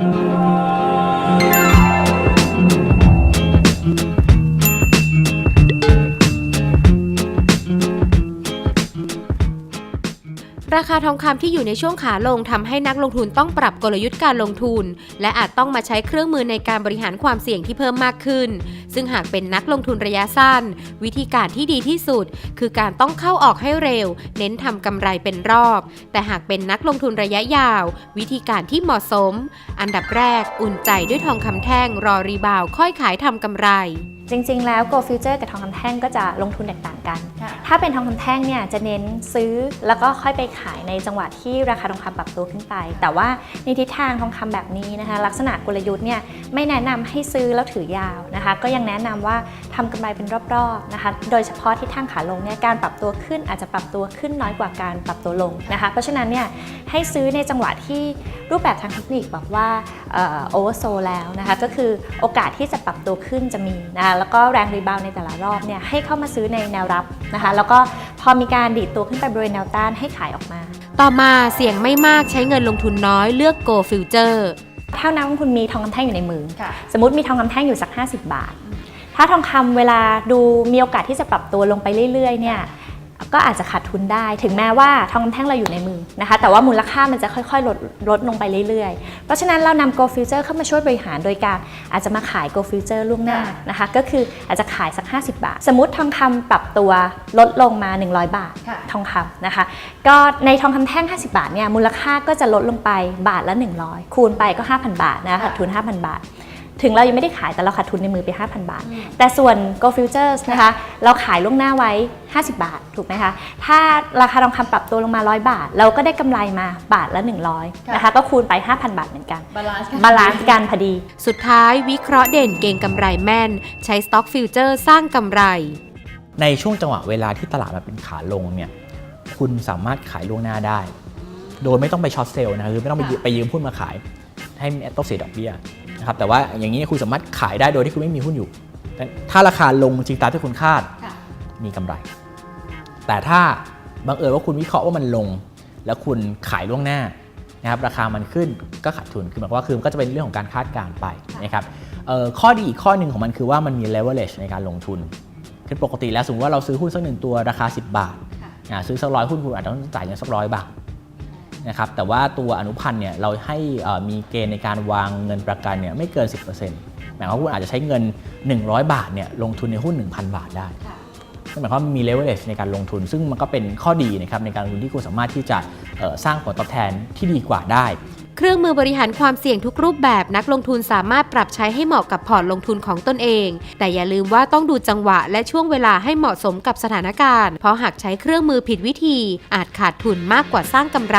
Thank you. ราคาทองคำที่อยู่ในช่วงขาลงทำให้นักลงทุนต้องปรับกลยุทธ์การลงทุน และอาจต้องมาใช้เครื่องมือในการบริหารความเสี่ยงที่เพิ่มมากขึ้น ซึ่งหากเป็นนักลงทุนระยะสั้น วิธีการที่ดีที่สุด คือการต้องเข้าออกให้เร็ว เน้นทำกำไรเป็นรอบ แต่หากเป็นนักลงทุนระยะยาว วิธีการที่เหมาะสม อันดับแรก อุ่นใจด้วยทองคำแท่งรอรีบาวค่อยขายทำกำไรจริง ๆ แล้ว Gold Future กับทองคำแท่งก็จะลงทุนแตกต่างกันค่ะถ้าเป็นทองคำแท่งเนี่ยจะเน้นซื้อแล้วก็ค่อยไปขายในจังหวะที่ราคาทองคำปรับตัวขึ้นไป แต่ว่าในทิศทางทองคำแบบนี้นะคะ ลักษณะกลยุทธ์เนี่ยไม่แนะนำให้ซื้อแล้วถือยาวนะคะ ก็ยังแนะนำว่าทำกำไรเป็นรอบๆนะคะ โดยเฉพาะทิศทางขาลงเนี่ยการปรับตัวขึ้นอาจจะปรับตัวขึ้นน้อยกว่าการปรับตัวลงนะคะ เพราะฉะนั้นเนี่ย ให้ซื้อในจังหวะที่รูปแบบทางเทคนิคบอกว่าโอเวอร์โซแล้วนะคะก็คือโอกาสที่จะปรับตัวขึ้นจะมีนะคะแล้วก็แรงรีบาวในแต่ละรอบเนี่ยให้เข้ามาซื้อในแนวรับนะคะแล้วก็พอมีการดีดตัวขึ้นไปบริเวณแนวต้านให้ขายออกมา ต่อมาเสี่ยงไม่มากใช้เงินลงทุนน้อยเลือก Go Future ถ้านักลงทุนมีทองคำแท่งอยู่ในมือค่ะสมมติมีทองคำแท่งอยู่สัก 50 บาท ถ้าทองคำเวลาดูมีโอกาสที่จะปรับตัวลงไปเรื่อยๆเนี่ย ก็อาจจะขาดทุนได้ ถึงแม้ว่าทองคำแท่งเราอยู่ในมือนะคะ แต่ว่ามูลค่ามันจะค่อยๆ ลดลดลงไปเรื่อยๆ เพราะฉะนั้นเรานำ Go Future เข้ามาช่วยบริหารโดยการอาจจะมาขาย Go Future ล่วงหน้านะคะ ก็คืออาจจะขายสัก 50 บาท สมมติทองคำปรับตัวลดลงมา 100 บาทค่ะทองคำนะคะ ก็ในทองคำแท่ง 50 บาทเนี่ยมูลค่าก็จะลดลงไปบาทละ 100 คูณไปก็ 5,000 บาทนะขาดทุน 5,000 บาท ถึงเรายังไม่ได้ขายแต่เราขาดทุนในมือไป 5,000 บาท แต่ส่วน Go Futures นะคะ เราขายล่วงหน้าไว้ 50 บาท ถูกไหมคะ ถ้าราคาทองคำปรับตัวลงมา 100 บาท เราก็ได้กำไรมาบาทละ 100 นะคะ ก็คูณไป 5,000 บาทเหมือนกันบาลานซ์บาลานซ์กันพอดี สุดท้ายวิเคราะห์เด่นเก่งกำไรแม่น ใช้ Stock Future สร้างกำไร ในช่วงจังหวะเวลาที่ตลาดมันเป็นขาลงเนี่ยคุณสามารถขายล่วงหน้าได้ โดยไม่ต้องไปช็อตเซลล์นะครับคือไม่ต้องไปยืมค่ะไปยืมหุ้นมาขาย ให้ต้องเสียดอกเบี้ย นะครับแต่ว่าอย่างนี้คุณสามารถขายได้โดยที่คุณไม่มีหุ้นอยู่แต่ถ้าราคาลงจริงตามที่คุณคาดค่ะมีกำไร แต่ถ้าบังเอิญว่าคุณวิเคราะห์ว่ามันลง แล้วคุณขายล่วงหน้านะครับราคามันขึ้นก็ขาดทุน คือหมายความว่าคือมันก็จะเป็นเรื่องของการคาดการณ์ไปนะครับเอ่อข้อดีอีกข้อหนึ่งของมันคือว่ามันมี leverage ในการลงทุนคือปกติแล้วสมมติว่าเราซื้อหุ้นสักหนึ่งตัวราคา 10 บาทค่ะอ่าซื้อสักร้อยหุ้นคุณอาจจะต้องจ่ายเงินสักร้อยบาท นะครับแต่ว่าตัวอนุพันธ์เนี่ยเราให้เอ่อมีเกณฑ์ในการวางเงินประกันเนี่ยไม่เกิน 10%หมายความว่าคุณอาจจะใช้เงิน 100 บาทเนี่ยลงทุนในหุ้น 1,000 บาทได้ค่ะนั่นหมายความว่ามี leverage ในการลงทุน ซึ่งมันก็เป็นข้อดีนะครับในการลงทุนที่คุณสามารถที่จะเอ่อสร้างผลตอบแทนที่ดีกว่าได้ เครื่องมือบริหารความเสี่ยงทุกรูปแบบนักลงทุนสามารถปรับใช้ให้เหมาะกับพอร์ตลงทุนของตนเอง แต่อย่าลืมว่าต้องดูจังหวะและช่วงเวลาให้เหมาะสมกับสถานการณ์ เพราะหากใช้เครื่องมือผิดวิธี อาจขาดทุนมากกว่าสร้างกำไร